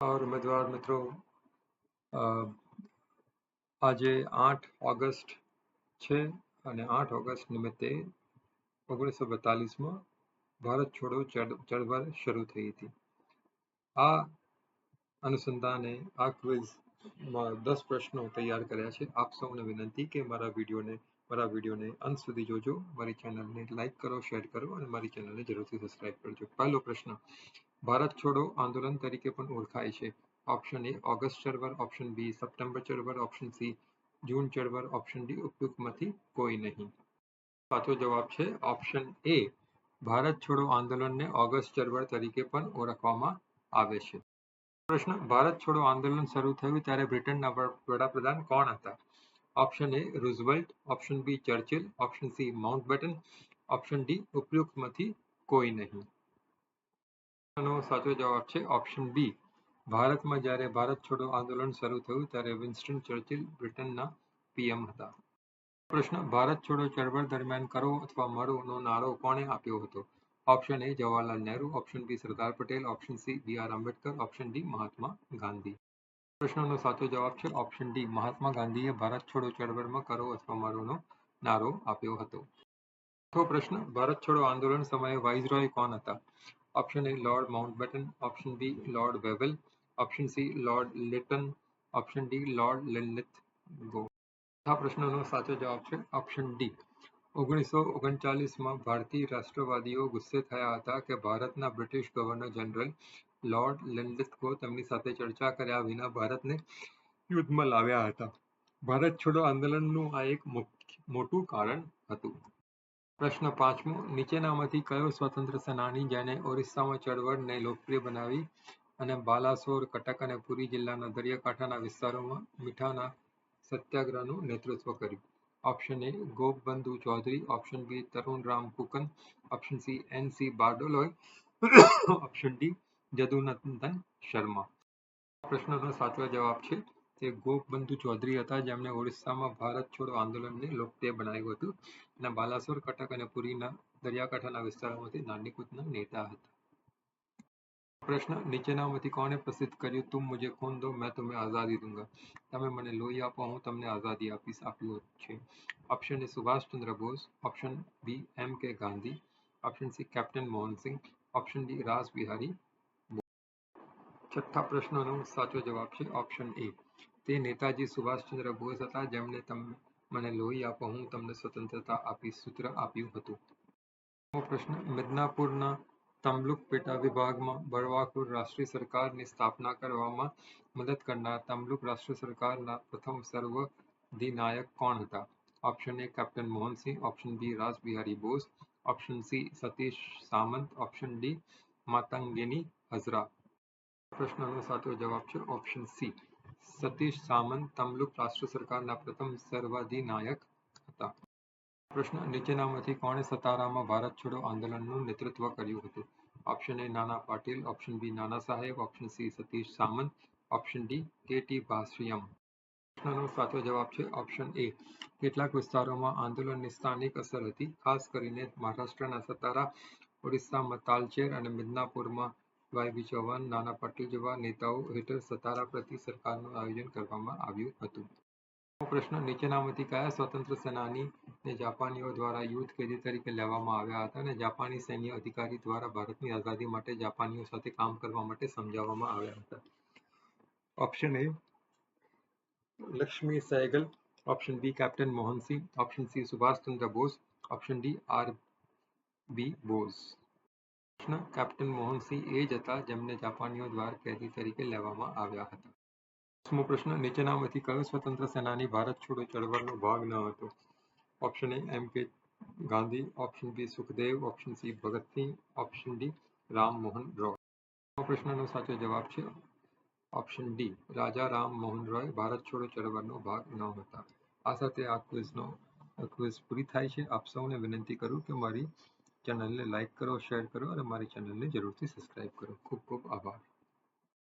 और ઉમેદવાર મિત્રો. આજે આઠ ઓગસ્ટ છે અને આઠ ઓગસ્ટ નિમિત્તે ઓગણીસો બેતાલીસમાં ભારત છોડો ચળવળ શરૂ થઈ હતી. આ અનુસંધાને આ ક્વિઝમાં દસ પ્રશ્નો તૈયાર કર્યા છે. આપ સૌને વિનંતી કે મારા વિડીયોને મારા વિડીયોને અંત સુધી જોજો. મારી ચેનલને લાઇક કરો, શેર કરો અને મારી ચેનલને જરૂરથી સબસ્ક્રાઇબ કરજો. પહેલો પ્રશ્ન ભારત છોડો આંદોલન તરીકે પણ ઓળખાય છે. ઓપ્શન એ ઓગસ્ટ ચળવળ. ઓપ્શન બી સપ્ટેમ્બર ચળવળ. ઓપ્શન સી જૂન ચળવળ. ઓપ્શન ડી ઉપયુક્તમાંથી કોઈ નહીં. સાચો જવાબ છે ઓપ્શન એ ભારત છોડો આંદોલનને ઓગસ્ટ ચળવળ તરીકે પણ ઓળખવામાં આવે છે. પ્રશ્ન, ભારત છોડો આંદોલન શરૂ થયું ત્યારે બ્રિટનના વડાપ્રધાન કોણ હતા? Option A Roosevelt option B Churchill option C Mountbatten option D ઉપયુક્તમાંથી કોઈ નહીં. નો સાચો જવાબ છે ઓપ્શન બી ભારતમાં જ્યારે ભારત છોડો આંદોલન શરૂ થયું ત્યારે વિન્સ્ટન ચર્ચિલ બ્રિટનના પીએમ હતા. પ્રશ્ન, ભારત છોડો ચળવળ દરમિયાન કરો અથવા મરો નો નારો કોણે આપ્યો હતો? Option A Jawaharlal Nehru option B Sardar Patel option C B R Ambedkar option D Mahatma Gandhi. પ્રશ્નનો સાચો જવાબ છે ઓપ્શન ડી મહાત્મા ગાંધીએ ભારત છોડો ચળવળમાં કરો અથવા મરોનો નારો આપ્યો હતો. ચોથો પ્રશ્ન, ભારત છોડો આંદોલન સમયે વાઇસરોય કોણ હતા? Option A Lord Mountbatten, Option B Lord Wavell Option C Lord Lytton, Option D Lord Lilith. Go. આ પ્રશ્નનો સાચો જવાબ છે ઓપ્શન ડી ઓગણીસો ઓગણચાલીસમાં ભારતીય રાષ્ટ્રવાદીઓ ગુસ્સે થયા હતા કે ભારતના બ્રિટિશ ગવર્નર જનરલ લોર્ડ લેન્ડિસ્કો તેમની સાથે ચર્ચા કર્યા વિના ભારતને યુદ્ધમાં લાવ્યા હતા. ભારત છોડો આંદોલનનું આ એક મોટું કારણ હતું. પ્રશ્ન પાંચમો, નીચેનામાંથી કયો સ્વતંત્ર સેનાની જેને ઓરિસ્સામાં ચળવળને લોકપ્રિય બનાવી અને બાલાસોર, કટક અને પુરી જિલ્લાના દરિયાકાંઠાના વિસ્તારોમાં મીઠાના સત્યાગ્રહનું નેતૃત્વ કર્યું? Option A, Gopabandhu Choudhury. Option B, Tarunram Phukan. Option C, N C Bardoloi. Option D, Jadunandan Sharma. પ્રશ્નનો સાચો જવાબ છે તે ગોપબંધુ ચૌધરી હતા. જેમણે ઓડિશામાં ભારત છોડો આંદોલનને લોકપ્રિય બનાવ્યું હતું. અને બાલાસોર, કટક અને પુરીના દરિયાકાંઠાના વિસ્તારોમાંથી નાનીકૂદના નેતા હતા. પ્રશ્ન નીચેનામાંથી કોણે પ્રસિદ્ધ કર્યું? તું મુજે ખૂન દો? મેં તમને આઝાદી દૂંગા. તમે મને લોહી આપો, હું તમને આઝાદી આપીશ. આપ્યું છે. Option A Subhas Chandra Bose. Option B M K Gandhi. Option C captain Mohan Singh option D Rash Behari છઠ્ઠા પ્રશ્નનો સાચો જવાબ છે ઓપ્શન એ. તે નેતાજી સુભાષચંદ્ર બોઝ હતા. જેમણે મને લોહી આપો, હું તમને સ્વતંત્રતા આપીશ સૂત્ર આપ્યું હતું. પ્રશ્ન, મિદનાપુરના તમલુક પેટા વિભાગમાં બળવાખોર રાષ્ટ્રીય સરકારની સ્થાપના કરવામાં મદદ કરનાર તમલુક રાષ્ટ્રીય સરકારના પ્રથમ સર્વાધિનાયક કોણ હતા? Option A captain Mohan Singh, option B Rajbihari Bose, option C Satish Samanta, option D Matangini Hazra. પ્રશ્નનો સાચો જવાબ છે ઓપ્શન સી. સતીશ સામંત, તમલુક રાષ્ટ્ર સરકારના પ્રથમ સર્વાધિનાયક હતા. પ્રશ્ન, નીચેનામાંથી કોણે સતારામાં ભારત છોડો આંદોલનનું નેતૃત્વ કર્યું હતું? ઓપ્શન એ નાના Patil. Option B Nana Sahib. Option C Satish Samanta. Option D K T Bhashyam પ્રશ્નનો સાચો જવાબ છે ઓપ્શન એ કેટલાક વિસ્તારોમાં આંદોલનની સ્થાનિક અસર હતી, ખાસ કરીને મહારાષ્ટ્રના સતારા ઓડિશામાં તાલચેર અને મિદનાપુરમાં વાયબી ચૌહાણ, નાના પટેલ જેવા નેતાઓ હેઠળ સતારા પ્રતિ સરકારનું આયોજન કરવામાં આવ્યું હતું. પ્રશ્ન નીચેનામાંથી કયા સ્વતંત્ર સેનાનીને જાપાનીઓ દ્વારા યુદ્ધ કેદી તરીકે લેવામાં આવ્યા હતા અને જાપાની સૈન્ય અધિકારી દ્વારા ભારતની આઝાદી માટે જાપાનીઓ સાથે કામ કરવા માટે સમજાવવામાં આવ્યા હતા? Option A Lakshmi Sahgal. Option B captain Mohan Singh. Option C Subhas Chandra Bose. Option D R B Bose. પ્રશ્ન કેપ્ટન મોહનસિંહ એ જ હતા જેમને જાપાનીઓ દ્વારા કેદી તરીકે લેવામાં આવ્યા હતા. દસમો પ્રશ્ન નીચેનામાંથી કયો સ્વતંત્ર સેનાની ભારત છોડો ચળવળનો ભાગ ન હતો? Option A M K Gandhi, option B Sukhdev, option C Bhagat Singh, option D Rammohan Roy. પ્રશ્નનો સાચો જવાબ છે ઓપ્શન ડી, રાજા રામ મોહન રોય ભારત છોડો ચળવળનો ભાગ ન હતા. આ સાથે આ ક્વિઝનો ક્વિઝ પૂરી થાય છે. આપ સૌને વિનંતી કરું કે મારી ચેનલને લાઈક કરો શેર કરો અને મારી ચેનલને જરૂરથી સબસ્ક્રાઈબ કરો. ખૂબ ખૂબ આભાર.